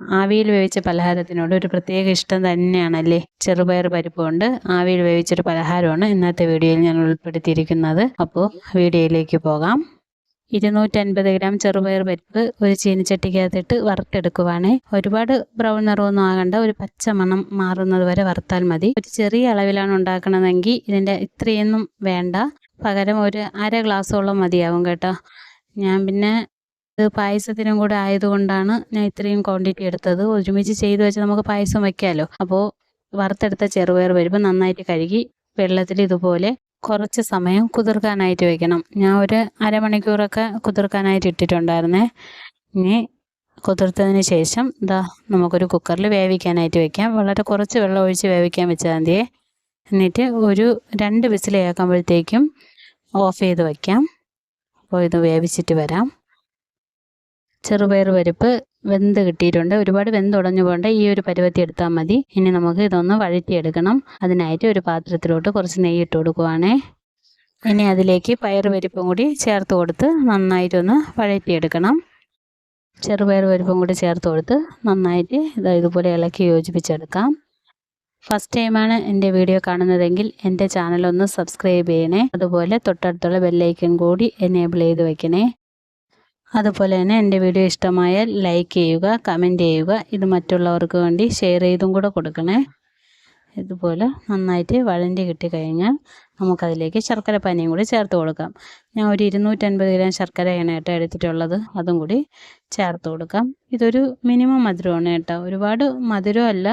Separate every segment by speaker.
Speaker 1: ആവിയിൽ വേവിച്ച പലഹാരത്തിനോട് ഒരു പ്രത്യേക ഇഷ്ടം തന്നെയാണല്ലേ? ചെറുപയർ പരിപ്പ് കൊണ്ട് ആവിയിൽ വേവിച്ചൊരു പലഹാരമാണ് ഇന്നത്തെ വീഡിയോയിൽ ഞാൻ ഉൾപ്പെടുത്തിയിരിക്കുന്നത്. അപ്പോൾ വീഡിയോയിലേക്ക് പോകാം. ഇരുന്നൂറ്റൻപത് ഗ്രാം ചെറുപയർ പരിപ്പ് ഒരു ചീനിച്ചട്ടിക്കകത്തിട്ട് വറുത്തെടുക്കുവാണേ. ഒരുപാട് ബ്രൗൺ നിറമൊന്നും ആകണ്ട ഒരു പച്ച മണം മാറുന്നത് വരെ വറുത്താൽ മതി. ഒരു ചെറിയ അളവിലാണ് ഉണ്ടാക്കണമെങ്കിൽ ഇതിന്റെ ഇത്രയൊന്നും വേണ്ട. പകരം ഒരു അര ഗ്ലാസ്സോളം മതിയാവും കേട്ടോ. ഞാൻ പിന്നെ ഇത് പായസത്തിനും കൂടെ ആയതുകൊണ്ടാണ് ഞാൻ ഇത്രയും ക്വാണ്ടിറ്റി എടുത്തത്. ഒരുമിച്ച് ചെയ്ത് വെച്ച് നമുക്ക് പായസം വെക്കാമല്ലോ അപ്പോൾ വറുത്തെടുത്ത ചെറുപയർ വരുമ്പോൾ നന്നായിട്ട് കഴുകി വെള്ളത്തിൽ ഇതുപോലെ കുറച്ച് സമയം കുതിർക്കാനായിട്ട് വെക്കണം. ഞാൻ ഒരു അരമണിക്കൂറൊക്കെ കുതിർക്കാനായിട്ട് ഇട്ടിട്ടുണ്ടായിരുന്നേ. ഇനി കുതിർത്തതിന് ശേഷം ഇതാ നമുക്കൊരു കുക്കറിൽ വേവിക്കാനായിട്ട് വെക്കാം. വളരെ കുറച്ച് വെള്ളം ഒഴിച്ച് വേവിക്കാൻ വെച്ചാൽ മതിയേ. എന്നിട്ട് ഒരു രണ്ട് വിസിൽ കേൾക്കുമ്പോഴത്തേക്കും ഓഫ് ചെയ്ത് വയ്ക്കാം അപ്പോൾ ഇത് വേവിച്ചിട്ട് വരാം. ചെറുപയർ പരിപ്പ് വെന്ത് കിട്ടിയിട്ടുണ്ട്. ഒരുപാട് വെന്ത് ഉടഞ്ഞു പോകേണ്ട. ഈ ഒരു പരുവത്തി എടുത്താൽ മതി. ഇനി നമുക്ക് ഇതൊന്ന് വഴറ്റിയെടുക്കണം. അതിനായിട്ട് ഒരു പാത്രത്തിലോട്ട് കുറച്ച് നെയ്യ് ഇട്ട് കൊടുക്കുവാണേ. ഇനി അതിലേക്ക് പയർ പരിപ്പും കൂടി ചേർത്ത് കൊടുത്ത് നന്നായിട്ടൊന്ന് വഴറ്റിയെടുക്കണം. ചെറുപയർ പരിപ്പും കൂടി ചേർത്ത് കൊടുത്ത് നന്നായിട്ട് ഇത് ഇതുപോലെ ഇളക്കി യോജിപ്പിച്ചെടുക്കാം. ഫസ്റ്റ് ടൈമാണ് എന്റെ വീഡിയോ കാണുന്നതെങ്കിൽ എന്റെ ചാനലൊന്ന് സബ്സ്ക്രൈബ് ചെയ്യണേ. അതുപോലെ തൊട്ടടുത്തുള്ള ബെല്ലൈക്കൺ കൂടി എനേബിൾ ചെയ്ത് വെക്കണേ. അതുപോലെ തന്നെ എന്റെ വീഡിയോ ഇഷ്ടമായാൽ ലൈക്ക് ചെയ്യുക കമന്റ് ചെയ്യുക. ഇത് മറ്റുള്ളവർക്ക് വേണ്ടി ഷെയർ ചെയ്തും കൂടെ കൊടുക്കണേ. ഇതുപോലെ നന്നായിട്ട് വഴണ്ടി കിട്ടിക്കഴിഞ്ഞാൽ നമുക്കതിലേക്ക് ശർക്കര പാനിയും കൂടി ചേർത്ത് കൊടുക്കാം. ഞാൻ ഒരു ഇരുന്നൂറ്റൻപത് ഗ്രാം ശർക്കരയാണ് കേട്ടോ എടുത്തിട്ടുള്ളത്. അതും കൂടി ചേർത്ത് കൊടുക്കാം. ഇതൊരു മിനിമം മധുരമാണ് കേട്ടോ. ഒരുപാട് മധുരമല്ല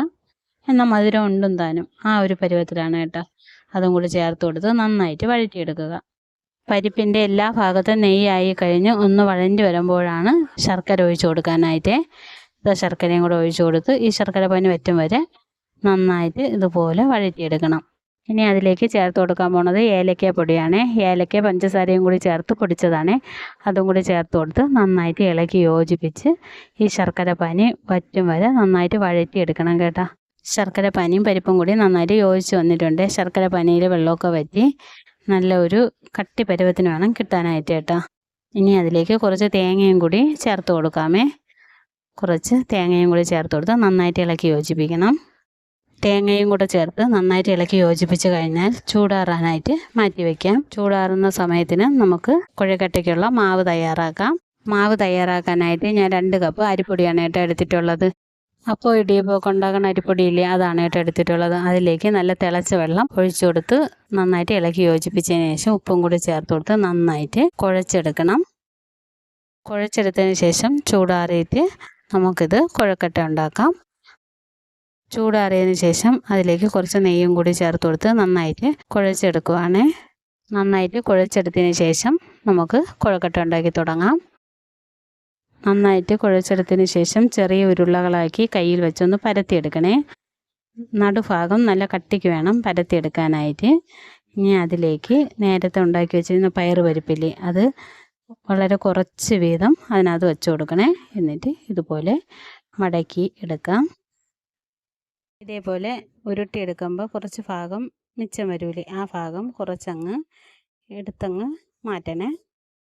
Speaker 1: എന്നാൽ മധുരം ഉണ്ടും താനും ആ ഒരു പരുവത്തിലാണ് കേട്ടോ. അതും കൂടി ചേർത്ത് കൊടുത്ത് നന്നായിട്ട് വഴറ്റിയെടുക്കുക. പരിപ്പിന്റെ എല്ലാ ഭാഗത്തും നെയ്യായി കഴിഞ്ഞ് ഒന്ന് വഴഞ്ഞു വരുമ്പോഴാണ് ശർക്കര ഒഴിച്ചു കൊടുക്കാനായിട്ട്. ശർക്കരയും കൂടെ ഒഴിച്ചു കൊടുത്ത് ഈ ശർക്കര പനി വറ്റും വരെ നന്നായിട്ട് ഇതുപോലെ വഴറ്റിയെടുക്കണം. ഇനി അതിലേക്ക് ചേർത്ത് കൊടുക്കാൻ പോണത് ഏലക്ക പൊടിയാണ്. ഏലക്ക പഞ്ചസാരയും കൂടി ചേർത്ത് പൊടിച്ചതാണ്. അതും കൂടി ചേർത്ത് കൊടുത്ത് നന്നായിട്ട് ഇളക്കി യോജിപ്പിച്ച് ഈ ശർക്കര പനി വറ്റും വരെ നന്നായിട്ട് വഴറ്റിയെടുക്കണം കേട്ടോ. ശർക്കര പനിയും പരിപ്പും കൂടി നന്നായിട്ട് യോജിച്ച് വന്നിട്ടുണ്ട്. ശർക്കര പനിയിൽ വെള്ളമൊക്കെ വറ്റി നല്ല ഒരു കട്ടി പരുവത്തിന് വേണം കിട്ടാനായിട്ട് കേട്ടോ. ഇനി അതിലേക്ക് കുറച്ച് തേങ്ങയും കൂടി ചേർത്ത് കൊടുക്കാമേ. കുറച്ച് തേങ്ങയും കൂടി ചേർത്ത് കൊടുത്ത് നന്നായിട്ട് ഇളക്കി യോജിപ്പിക്കണം. തേങ്ങയും കൂടെ ചേർത്ത് നന്നായിട്ട് ഇളക്കി യോജിപ്പിച്ച് കഴിഞ്ഞാൽ ചൂടാറാനായിട്ട് മാറ്റി വയ്ക്കാം ചൂടാറുന്ന സമയത്തിന് നമുക്ക് കുഴക്കട്ടയ്ക്കുള്ള മാവ് തയ്യാറാക്കാം. മാവ് തയ്യാറാക്കാനായിട്ട് ഞാൻ രണ്ട് കപ്പ് അരിപ്പൊടിയാണ് കേട്ടോ എടുത്തിട്ടുള്ളത്. അപ്പോൾ ഇടിയപ്പമൊക്കെ ഉണ്ടാക്കുന്ന അരിപ്പൊടിയില്ലേ അതാണ് കേട്ടോ എടുത്തിട്ടുള്ളത്. അതിലേക്ക് നല്ല തിളച്ച വെള്ളം ഒഴിച്ചു കൊടുത്ത് നന്നായിട്ട് ഇളക്കി യോജിപ്പിച്ചതിന് ശേഷം ഉപ്പും കൂടി ചേർത്ത് കൊടുത്ത് നന്നായിട്ട് കുഴച്ചെടുക്കണം. കുഴച്ചെടുത്തതിന് ശേഷം ചൂടാറിയിട്ട് നമുക്കിത് കുഴക്കട്ട ഉണ്ടാക്കാം. ചൂടാറിയതിന് ശേഷം അതിലേക്ക് കുറച്ച് നെയ്യും കൂടി ചേർത്ത് കൊടുത്ത് നന്നായിട്ട് കുഴച്ചെടുക്കുവാണ്. നന്നായിട്ട് കുഴച്ചെടുത്തതിന് ശേഷം നമുക്ക് കുഴക്കട്ട ഉണ്ടാക്കി തുടങ്ങാം. നന്നായിട്ട് കുഴച്ചെടുത്തതിന് ശേഷം ചെറിയ ഉരുളകളാക്കി കയ്യിൽ വെച്ചൊന്ന് പരത്തിയെടുക്കണേ. നടുഭാഗം നല്ല കട്ടിക്ക് വേണം പരത്തിയെടുക്കാനായിട്ട്. ഇനി അതിലേക്ക് നേരത്തെ ഉണ്ടാക്കി വെച്ചിരുന്ന പയർ പരിപ്പില്ലേ അത് വളരെ കുറച്ച് വീതം അതിനകത്ത് വെച്ച് കൊടുക്കണേ. എന്നിട്ട് ഇതുപോലെ മടക്കി എടുക്കാം. ഇതേപോലെ ഉരുട്ടിയെടുക്കുമ്പോൾ കുറച്ച് ഭാഗം മിച്ചം വരൂലേ ആ ഭാഗം കുറച്ചങ്ങ് എടുത്തങ്ങ് മാറ്റണേ.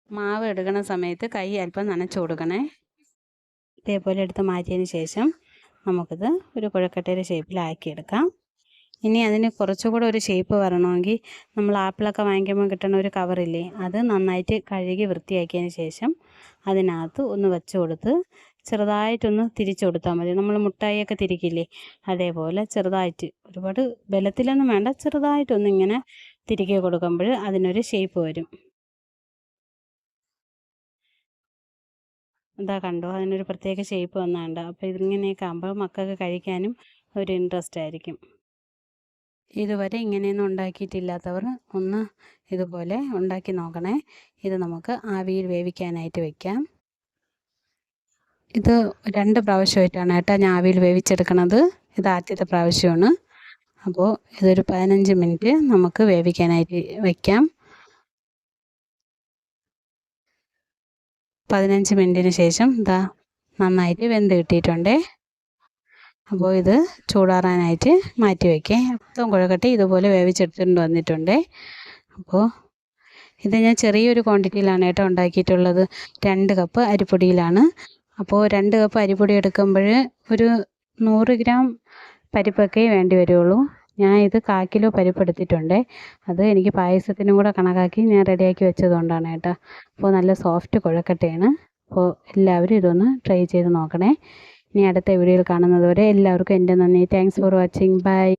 Speaker 1: മാവ് എടുക്കുന്ന സമയത്ത് കൈ അല്പം നനച്ചു കൊടുക്കണേ. ഇതേപോലെ എടുത്ത് മാറ്റിയതിന് ശേഷം നമുക്കിത് ഒരു കുഴക്കട്ടയുടെ ഷേപ്പിലാക്കിയെടുക്കാം ഇനി അതിന് കുറച്ചുകൂടെ ഒരു ഷേപ്പ് വരണമെങ്കിൽ നമ്മൾ ആപ്പിളൊക്കെ വാങ്ങിക്കുമ്പോൾ കിട്ടുന്ന ഒരു കവറില്ലേ അത് നന്നായിട്ട് കഴുകി വൃത്തിയാക്കിയതിന് ശേഷം അതിനകത്ത് ഒന്ന് വെച്ച് കൊടുത്ത് ചെറുതായിട്ടൊന്ന് തിരിച്ചു കൊടുത്താൽ മതി. നമ്മൾ മുട്ടായിയൊക്കെ തിരിക്കില്ലേ അതേപോലെ ചെറുതായിട്ട് ഒരുപാട് ബലത്തിലൊന്നും വേണ്ട ചെറുതായിട്ടൊന്നിങ്ങനെ തിരികെ കൊടുക്കുമ്പോൾ അതിനൊരു ഷേപ്പ് വരും. എന്താ കണ്ടോ? അതിനൊരു പ്രത്യേക ഷേപ്പ് വന്നാണ്ട്. അപ്പോൾ ഇതിങ്ങനെയൊക്കെ ആകുമ്പോൾ മക്കൾക്ക് കഴിക്കാനും ഒരു ഇൻട്രസ്റ്റ് ആയിരിക്കും. ഇതുവരെ ഇങ്ങനെയൊന്നും ഉണ്ടാക്കിയിട്ടില്ലാത്തവർ ഒന്ന് ഇതുപോലെ ഉണ്ടാക്കി നോക്കണേ. ഇത് നമുക്ക് ആവിയിൽ വേവിക്കാനായിട്ട് വെക്കാം. ഇത് രണ്ട് പ്രാവശ്യമായിട്ടാണ് കേട്ടോ ഞാൻ ആവിയിൽ വേവിച്ചെടുക്കണത്. ഇത് ആദ്യത്തെ പ്രാവശ്യമാണ്. അപ്പോൾ ഇതൊരു പതിനഞ്ച് മിനിറ്റ് നമുക്ക് വേവിക്കാനായിട്ട് വയ്ക്കാം പതിനഞ്ച് മിനിറ്റിന് ശേഷം ഇതാ നന്നായിട്ട് വെന്ത് കിട്ടിയിട്ടുണ്ട്. അപ്പോൾ ഇത് ചൂടാറാനായിട്ട് മാറ്റി വയ്ക്കേ മൊത്തം കുഴക്കട്ടി ഇതുപോലെ വേവിച്ചെടുത്തുകൊണ്ട് വന്നിട്ടുണ്ട്. അപ്പോൾ ഇത് ഞാൻ ചെറിയൊരു ക്വാണ്ടിറ്റിയിലാണ് കേട്ടോ ഉണ്ടാക്കിയിട്ടുള്ളത്. രണ്ട് കപ്പ് അരിപ്പൊടിയിലാണ്. അപ്പോൾ രണ്ട് കപ്പ് അരിപ്പൊടി എടുക്കുമ്പോൾ ഒരു നൂറ് ഗ്രാം പരിപ്പൊക്കെ വേണ്ടി വരുള്ളൂ. ഞാൻ ഇത് കാ കിലോ പരിപ്പ് എടുത്തിട്ടുണ്ട് അത് എനിക്ക് പായസത്തിനും കൂടെ കണക്കാക്കി ഞാൻ റെഡിയാക്കി വെച്ചതുകൊണ്ടാണ് കേട്ടോ. അപ്പോൾ നല്ല സോഫ്റ്റ് കുഴക്കട്ടയാണ്. അപ്പോൾ എല്ലാവരും ഇതൊന്ന് ട്രൈ ചെയ്ത് നോക്കണേ. ഇനി അടുത്ത വീഡിയോയിൽ കാണുന്നതുവരെ എല്ലാവർക്കും എന്റെ നന്ദി. Thanks for watching bye